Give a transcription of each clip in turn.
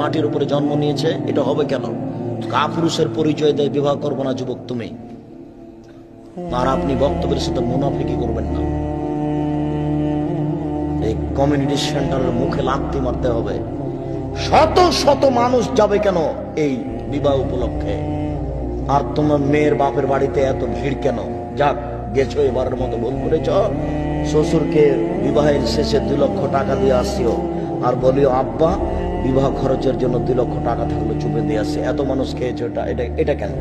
মাটির উপরে জন্ম নিয়েছে, এটা হবে কেন? কাপুরুষের পরিচয় দেয় বিবাহ করব না, যুবক, তুমি? আর আপনি বক্তব্যের সাথে মুনাফিকি করবেন না? এই কমিউনিটি সেন্টারের মুখে লাত্তি মারতে হবে। শত শত মানুষ যাবে কেন এই বিবাহ উপলক্ষে? আর তোমার মেয়ের বাপের বাড়িতে এত ভিড় কেন? যাক, গেছো এবারের মতো ভুল করেছ। শ্বশুরকে বিবাহের শেষে দুই লক্ষ টাকা দিয়ে আসিও। আর বলিও, আব্বা বিবাহ খরচের জন্য দুই লক্ষ টাকা থাকলে, চুপে দিয়ে আসছে এত মানুষ খেয়েছে এটা এটা কেন?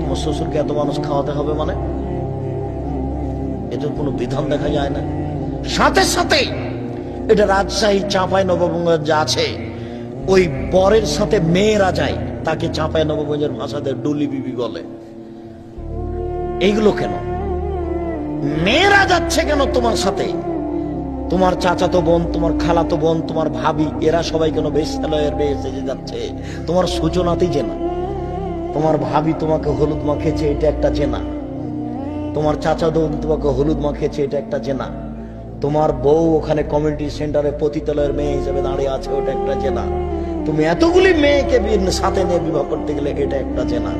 তোমার শ্বশুরকে এত মানুষ খাওয়াতে হবে মানে? এটার কোনো বিধান দেখা যায় না। সাথে সাথে এটা রাজশাহী চাঁপাই নবগঞ্জ যা আছে, ওই বরের সাথে মেয়েরা যায়, তাকে চাঁপাই নবগঞ্জের ভাষাতে ডুলি বিবি বলে। এইগুলো কেন? মেয়েরা যাচ্ছে কেন তোমার সাথে? তোমার চাচাতো বোন, তোমার খালাতো বোন, তোমার ভাবি, এরা সবাই কেন বেশালয়ের বেয়ে সেজে যাচ্ছে? তোমার সূচনাতেই জেনা তোমার ভাবি তোমাকে হলুদ মাখেছে এটা একটা জেনা তোমার চাচা বোন তোমাকে হলুদ মাখেছে এটা একটা জেনা তোমার বউ ওখানে কমিউনিটি সেন্টারে পতিতালয়ের মেয়ে হিসেবে দাঁড়িয়ে আছে, ওটা একটা জেনা তুমি এতগুলি মেয়েকে সাথে নিয়ে বিবাহ করতে গেলে এটা একটা জেনা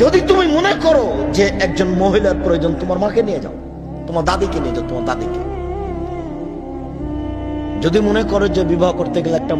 যদি তুমি মনে করো যে একজন মহিলার প্রয়োজন, তোমার মাকে নিয়ে যাও, তোমার দাদিকে নিয়ে যাও, তোমার দাদিকে। যদি মনে করো যে বিবাহ করতে গেলে একটা